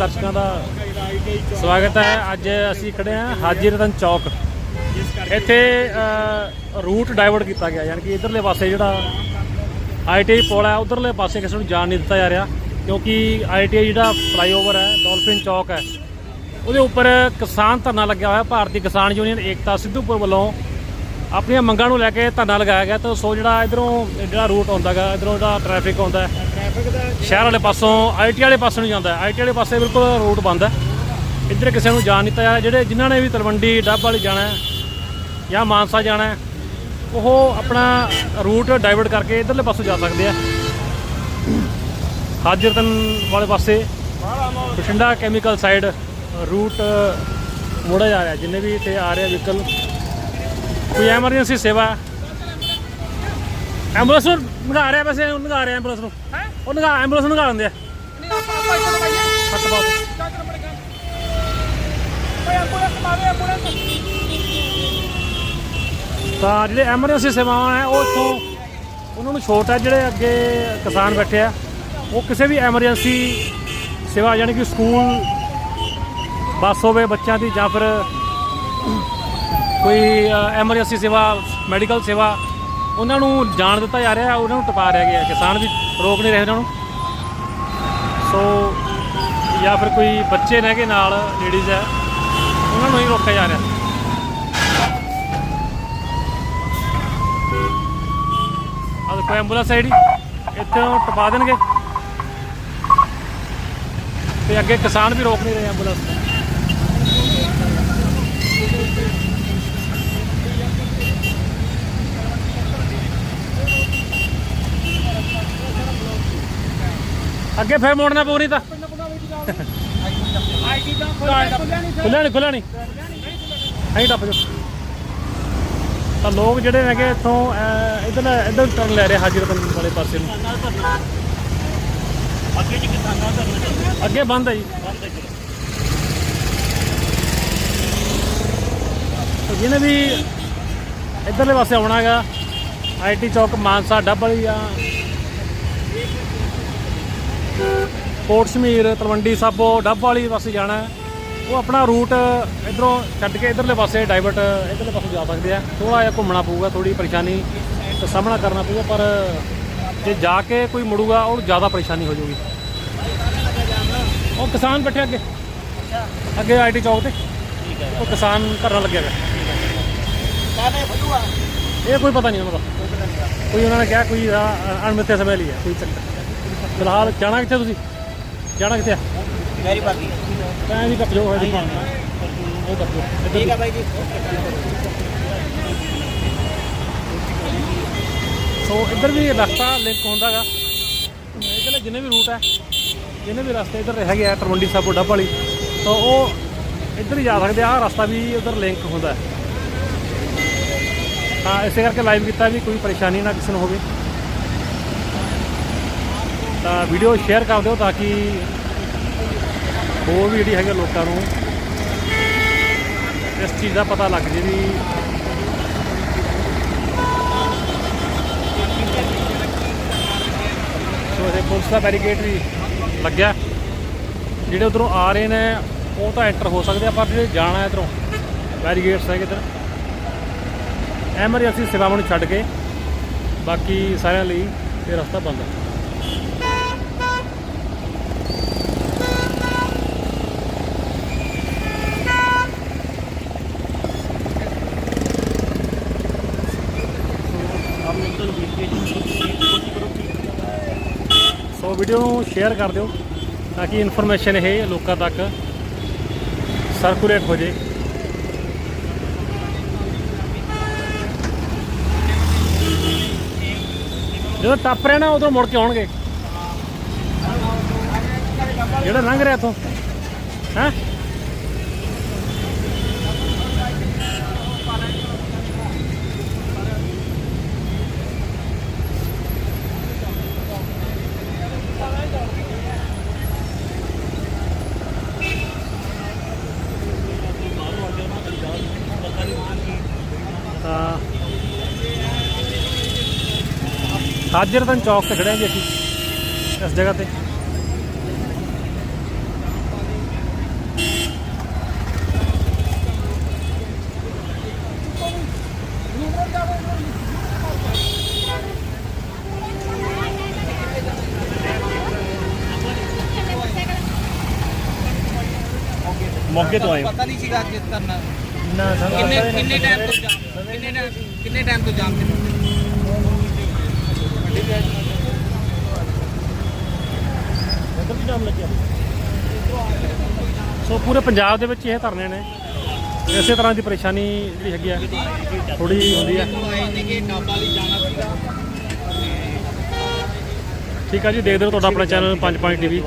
ਦਰਸ਼ਕਾਂ ਦਾ ਸਵਾਗਤ ਹੈ। ਅੱਜ ਅਸੀਂ ਖੜੇ ਹਾਂ ਹਾਜੀ ਰਤਨ ਚੌਕ। ਇੱਥੇ ਰੂਟ ਡਾਈਵਰਟ ਕੀਤਾ ਗਿਆ, ਯਾਨੀ ਕਿ ਇਧਰਲੇ ਪਾਸੇ ਜਿਹੜਾ ਆਈਟੀਆਈ ਪੁਲ ਹੈ, ਉਧਰਲੇ ਪਾਸੇ ਕਿਸੇ ਨੂੰ ਜਾਣ ਨਹੀਂ ਦਿੱਤਾ ਜਾ ਰਿਹਾ, ਕਿਉਂਕਿ ਆਈਟੀਆਈ ਜਿਹੜਾ ਫਲਾਈਓਵਰ ਹੈ ਡਾਲਫਿਨ ਚੌਕ ਹੈ, ਉਹਦੇ ਉੱਪਰ ਕਿਸਾਨ ਧਰਨਾ ਲੱਗਿਆ ਹੋਇਆ, ਭਾਰਤੀ ਕਿਸਾਨ ਯੂਨੀਅਨ ਏਕਤਾ ਸਿੱਧੂਪੁਰ ਵੱਲੋਂ ਆਪਣੀਆਂ ਮੰਗਾਂ ਨੂੰ ਲੈ ਕੇ ਧਰਨਾ ਲਗਾਇਆ ਗਿਆ ਤਾਂ ਸੋ ਜਿਹੜਾ ਇਧਰੋਂ ਜਿਹੜਾ ਰੂਟ ਆਉਂਦਾਗਾ ਇਧਰੋਂ ਜਿਹੜਾ ਟ੍ਰੈਫਿਕ ਆਉਂਦਾ ਹੈ ਸ਼ਹਿਰ ਵਾਲੇ ਪਾਸੋਂ ਆਈਟੀ ਵਾਲੇ ਪਾਸੇ ਨੂੰ ਜਾਂਦਾ ਹੈ। ਆਈਟੀ ਵਾਲੇ ਪਾਸੇ ਬਿਲਕੁਲ ਰੂਟ ਬੰਦ ਹੈ। ਇੱਧਰ ਕਿਸੇ ਨੂੰ ਜਾਣ ਨਹੀਂ ਦਿੱਤਾ ਜਿਹੜੇ ਜਿਨ੍ਹਾਂ ਨੇ ਵੀ ਤਲਵੰਡੀ ਡੱਬ ਵਾਲੀ ਜਾਣਾ ਹੈ ਜਾਂ ਮਾਨਸਾ ਜਾਣਾ ਹੈ ਉਹ ਆਪਣਾ ਰੂਟ ਡਾਈਵਰਟ ਕਰਕੇ ਇਧਰਲੇ ਪਾਸੋਂ ਜਾ ਸਕਦੇ ਆ। ਹਾਜਰਤਨ ਵਾਲੇ ਪਾਸੇ ਬਠਿੰਡਾ ਕੈਮੀਕਲ ਸਾਈਡ ਰੂਟ ਮੋੜਿਆ ਜਾ ਰਿਹਾ। ਜਿੰਨੇ ਵੀ ਇੱਥੇ ਆ ਰਹੇ ਵਹੀਕਲ ਕੋਈ ਐਮਰਜੈਂਸੀ ਸੇਵਾ। ਐਂਬੂਲੈਂਸ ਨੂੰ ਨਗਾ ਰਿਹਾ ਵੈਸੇ ਉਹਨੂੰ ਨਗਾ ਰਿਹਾ ਐਂਬੂਲੈਂਸ ਨੂੰ। ਉਹ ਨਗਾ ਐਂਬੂਲੈਂਸ ਨੂੰ ਨਗਾ ਦਿੰਦੇ ਆ। ਨਹੀਂ ਆਪਾਂ ਆਪਾਂ ਇੱਥੇ ਲਗਾਈਏ ਹੱਥ ਬਾਤ ਚੱਲ ਚੱਲ ਮੜੇਗਾ ਓਏ ਐਂਬੂਲੈਂਸ ਮਾਰੇ ਐਂਬੂਲੈਂਸ? ਤਾਂ ਜਿਹੜੇ ਐਮਰਜੈਂਸੀ ਸੇਵਾਵਾਂ ਹੈ ਉਹ ਇੱਥੋਂ ਉਹਨਾਂ ਨੂੰ ਛੋਟ ਹੈ ਜਿਹੜੇ ਅੱਗੇ ਕਿਸਾਨ ਬੈਠੇ ਆ। ਉਹ ਕਿਸੇ ਵੀ ਐਮਰਜੈਂਸੀ ਸੇਵਾ ਯਾਨੀ ਕਿ ਸਕੂਲ ਬੱਸ ਹੋਵੇ ਬੱਚਿਆਂ ਦੀ ਜਾਂ ਫਿਰ ਕੋਈ ਐਮਰਜੈਂਸੀ ਸੇਵਾ, ਮੈਡੀਕਲ ਸੇਵਾ, ਉਹਨਾਂ ਨੂੰ ਜਾਣ ਦਿੱਤਾ ਜਾ ਰਿਹਾ, ਉਹਨਾਂ ਨੂੰ ਟਪਾ ਰਿਹਾ ਗਿਆ, ਕਿਸਾਨ ਵੀ ਰੋਕ ਨਹੀਂ ਰਹੇ ਉਹਨਾਂ ਨੂੰ। ਸੋ, ਜਾਂ ਫਿਰ ਕੋਈ ਬੱਚੇ ਨੇ ਕੇ ਨਾਲ ਲੇਡੀਜ਼ ਹੈ, ਉਹਨਾਂ ਨੂੰ ਹੀ ਰੋਕਿਆ ਜਾ ਰਿਹਾ। ਆ ਦੇਖੋ ਐਂਬੂਲੈਂਸ ਹੈ ਜਿਹੜੀ, ਇੱਥੋਂ ਟਪਾ ਦੇਣਗੇ। ਤੇ ਅੱਗੇ ਕਿਸਾਨ ਵੀ ਰੋਕ ਨਹੀਂ ਰਹੇ ਐਂਬੂਲੈਂਸ ਅੱਗੇ ਫੇਰ ਮੋੜਨਾ ਪਊ ਨਹੀਂ ਤਾਂ। ਆਈਟੀ ਖੁੱਲਿਆ ਨਹੀਂ ਖੁੱਲਿਆ ਨਹੀਂ। ਐਂ ਟੱਪ ਜਾ ਤਾਂ ਲੋਕ ਜਿਹੜੇ ਹੈਗੇ ਇੱਥੋਂ ਅਹ, ਇੱਧਰ ਇੱਧਰ ਟਰਨ ਲੈ ਰਹੇ ਹਾਜੀ ਵਾਲੇ ਪਾਸੇ ਨੂੰ। ਅੱਗੇ ਜੀ ਕਿਸਾਨਾਂ ਦਾ ਅੱਗੇ ਬੰਦ ਹੈ ਜੀ। ਤਾਂ ਜਿਹਨੇ ਵੀ ਇੱਧਰਲੇ ਪਾਸੇ ਆਉਣਾ ਹੈਗਾ ਆਈਟੀ ਚੌਕ ਮਾਨਸਾ ਡੱਬਲ ਆ ਕੋਟ ਸ਼ਮੀਰ ਤਲਵੰਡੀ ਸਾਬੋ ਡੱਬ ਵਾਲੀ ਪਾਸੇ ਜਾਣਾ ਹੈ, ਉਹ ਆਪਣਾ ਰੂਟ ਇਧਰੋਂ ਛੱਡ ਕੇ ਇਧਰਲੇ ਪਾਸੇ ਡਾਈਵਰਟ ਇਧਰਲੇ ਪਾਸੇ ਜਾ ਸਕਦੇ ਆ। ਥੋੜਾ ਜਿਹਾ ਘੁੰਮਣਾ ਪਊਗਾ ਥੋੜੀ ਪਰੇਸ਼ਾਨੀ ਦਾ ਸਾਹਮਣਾ ਕਰਨਾ ਪਊਗਾ ਪਰ ਜੇ ਜਾ ਕੇ ਕੋਈ ਮੁੜੂਗਾ ਉਹ ਜ਼ਿਆਦਾ ਪਰੇਸ਼ਾਨੀ ਹੋ ਜਾਊਗੀ। ਉਹ ਕਿਸਾਨ ਬੈਠੇ ਅੱਗੇ। ਅੱਗੇ ਆਈਟੀ ਚੌਕ ਤੇ। ਉਹ ਕਿਸਾਨ ਧਰਨਾ ਲੱਗਿਆ ਗਾ ਕਾਹਨੇ ਫੜੂਆ ਇਹ ਕੋਈ ਪਤਾ ਨਹੀਂ ਉਹਨਾਂ ਦਾ। ਕੋਈ ਉਹਨਾਂ ਨੇ ਕਿਹਾ ਕੋਈ ਅਣਮਿੱਥੇ ਸਮੇਂ ਲਈ ਹੈ ਕੋਈ ਚੱਕਰ ਫਿਲਹਾਲ ਜਾਣਾ ਕਿੱਥੇ ਤੁਸੀਂ? ਜਾਣਾ ਕਿੱਥੇ ਆ? ਮੇਰੀ ਬਾਕੀ ਮੈਂ ਵੀ ਟੱਪ ਜਾਓ ਹੋਏ ਦੁਕਾਨ ਉਹ ਜਾਓ ਇੱਧਰ ਠੀਕ ਹੈ ਬਾਈ ਜੀ। ਸੋ ਇੱਧਰ ਵੀ ਰਸਤਾ ਲਿੰਕ ਹੁੰਦਾਗਾ। ਇੱਧਰਲੇ ਜਿੰਨੇ ਵੀ ਰੂਟ ਹੈ ਜਿੰਨੇ ਵੀ ਰਸਤੇ ਇੱਧਰ ਹੈਗੇ ਆ ਤਰਵੰਡੀ ਸਾਬੋ ਡੱਬ ਵਾਲੀ ਤਾਂ ਉਹ ਇੱਧਰ ਹੀ ਜਾ ਸਕਦੇ ਆ। ਆਹ ਰਸਤਾ ਵੀ ਉੱਧਰ ਲਿੰਕ ਹੁੰਦਾ ਹੈ। ਤਾਂ ਇਸੇ ਕਰਕੇ ਲਾਈਵ ਕੀਤਾ ਵੀ ਕੋਈ ਪਰੇਸ਼ਾਨੀ ਨਾ ਕਿਸੇ ਨੂੰ ਹੋਵੇ। ਤਾਂ ਵੀਡੀਓ ਸ਼ੇਅਰ ਕਰ ਦਿਓ ਤਾਂ ਕਿ ਹੋਰ ਵੀ ਜਿਹੜੀ ਹੈਗੇ ਲੋਕਾਂ ਨੂੰ ਇਸ ਚੀਜ਼ ਦਾ ਪਤਾ ਲੱਗ ਜੇ ਵੀ ਸੋ ਇਹ ਪੁਲਿਸ ਦਾ ਬੈਰੀਕੇਡ ਵੀ ਲੱਗਿਆ। ਜਿਹੜੇ ਉਧਰੋਂ ਆ ਰਹੇ ਨੇ, ਉਹ ਤਾਂ ਐਂਟਰ ਹੋ ਸਕਦੇ ਆ, ਪਰ ਜਿਹੜੇ ਜਾਣਾ ਇਧਰੋਂ ਬੈਰੀਕੇਡਸ ਹੈਗੇ ਇੱਧਰ। ਐਮਰਜੈਂਸੀ ਸੇਵਾਵਾਂ ਨੂੰ ਛੱਡ ਕੇ ਬਾਕੀ ਸਾਰਿਆਂ ਲਈ ਇਹ ਰਸਤਾ ਬੰਦ ਹੈ। ਸੋ ਵੀਡੀਓ ਨੂੰ ਸ਼ੇਅਰ ਕਰ ਦਿਓ ਤਾਂ ਕਿ ਇਨਫੋਰਮੇਸ਼ਨ ਇਹ ਲੋਕਾਂ ਤੱਕ ਸਰਕੂਲੇਟ ਹੋ ਜੇ। ਜਦੋਂ ਟੱਪ ਰਿਹਾ ਨਾ, ਉਧਰੋਂ ਮੁੜ ਕੇ ਆਉਣਗੇ। ਜਿਹੜਾ ਲੰਘ ਰਿਹਾ ਇੱਥੋਂ, ਹੈ? ਹਾਜ਼ਰਦਨ ਚੌਕ ਤੇ ਖੜੇ ਹਾਂ ਜੀ ਅਸੀਂ ਇਸ ਜਗ੍ਹਾ ਤੇ। ਮੌਕੇ ਤੋਂ ਆਏ ਪਤਾ ਨਹੀਂ ਸੀਗਾ ਅੱਜ ਕਰਨਾ ਨਾ ਕਿੰਨੇ ਕਿੰਨੇ ਟਾਈਮ ਤੋਂ ਜਾਮ ਕਿੰਨੇ ਟਾਈਮ ਕਿੰਨੇ ਟਾਈਮ ਤੋਂ ਜਾਮ ਤੇ ਇੱਧਰ ਵੀ ਜਾਮ ਲੱਗਿਆ ਸੋ ਪੂਰੇ ਪੰਜਾਬ ਦੇ ਵਿੱਚ ਇਹ ਧਰਨੇ ਨੇ। ਇਸੇ ਤਰ੍ਹਾਂ ਦੀ ਪਰੇਸ਼ਾਨੀ ਜਿਹੜੀ ਹੈਗੀ ਆ ਥੋੜੀ ਹੁੰਦੀ ਆ। ਠੀਕ ਆ ਜੀ, ਦੇਖਦੇ ਰਹੋ ਤੁਹਾਡਾ ਆਪਣਾ ਚੈਨਲ 5 ਪੁਆਇੰਟ ਟੀਵੀ